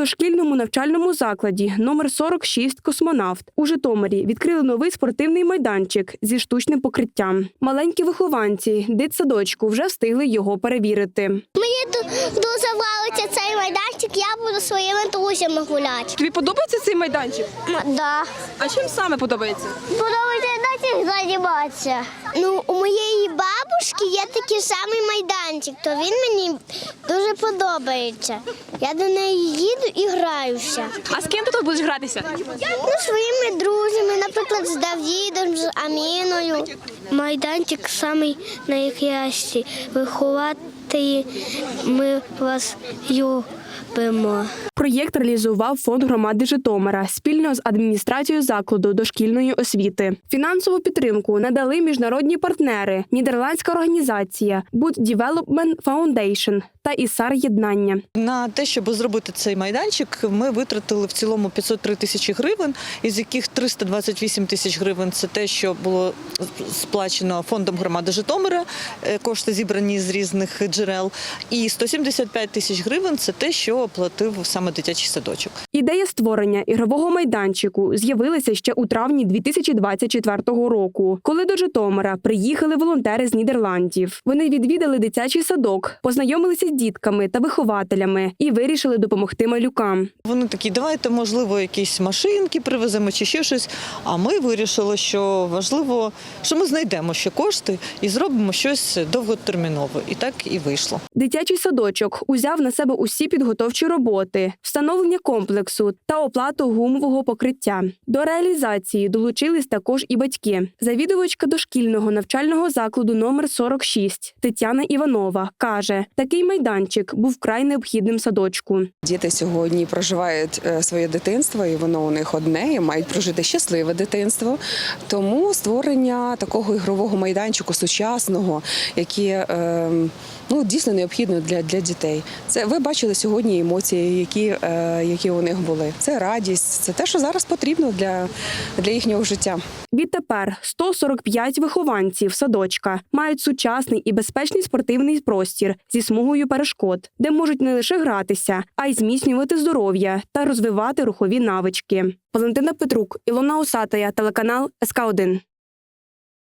дошкільному навчальному закладі номер 46 Космонавт у Житомирі відкрили новий спортивний майданчик зі штучним покриттям. Маленькі вихованці дитсадочку вже встигли його перевірити. Мені ду- дуже валиться цей майданчик, я буду своїми друзями гуляти. Тобі подобається цей майданчик? Да. А чим саме подобається? Подобається займатися. Ну, у моєї бабушки є такий самий майданчик, то він мені подобається. Я до неї їду і граюся. А з ким ти тут будеш гратися? Ну, своїми друзями, наприклад, з Давідом, з Аміною. Майданчик самий найкращий. Виховати ми вас любимо. Проєкт реалізував фонд громади Житомира спільно з адміністрацією закладу дошкільної освіти. Фінансову підтримку надали міжнародні партнери, нідерландська організація Boot Development Foundation та ІСАР Єднання. На те, щоб зробити цей майданчик, ми витратили в цілому 503 тисячі гривень, із яких 328 тисяч гривень це те, що було сплачено фондом громади Житомира, е, кошти зібрані з різних джерел, і 175 тисяч гривень це те, що оплатив саме дитячий садочок. Ідея створення ігрового майданчику з'явилася ще у травні 2024 року, коли до Житомира приїхали волонтери з Нідерландів. Вони відвідали дитячий садок, познайомилися з дітками та вихователями і вирішили допомогти малюкам. Вони такі, давайте, можливо, якісь машинки привеземо чи ще щось. А ми вирішили, що важливо, що ми знайдемо ще кошти і зробимо щось довготермінове. І так і вийшло. Дитячий садочок узяв на себе усі підготовчі роботи, встановлення комплексу та оплату гумового покриття. До реалізації долучились також і батьки. Завідувачка дошкільного навчального закладу номер 46 Тетяна Іванова каже: такий майданчик був вкрай необхідним садочку. Діти сьогодні проживають е, своє дитинство, і воно у них одне, і мають прожити щасливе дитинство. Тому створення такого ігрового майданчику сучасного, яке ну дійсно необхідно для, для дітей. Це ви бачили сьогодні емоції, які, е, які у них були. Це радість, це те, що зараз потрібно для, для їхнього життя. Відтепер 145 вихованців садочка мають сучасний і безпечний спортивний простір зі смугою перешкод, де можуть не лише гратися, а й зміцнювати здоров'я та розвивати рухові навички. Валентина Петрук, Ілона Усатая, телеканал СК 1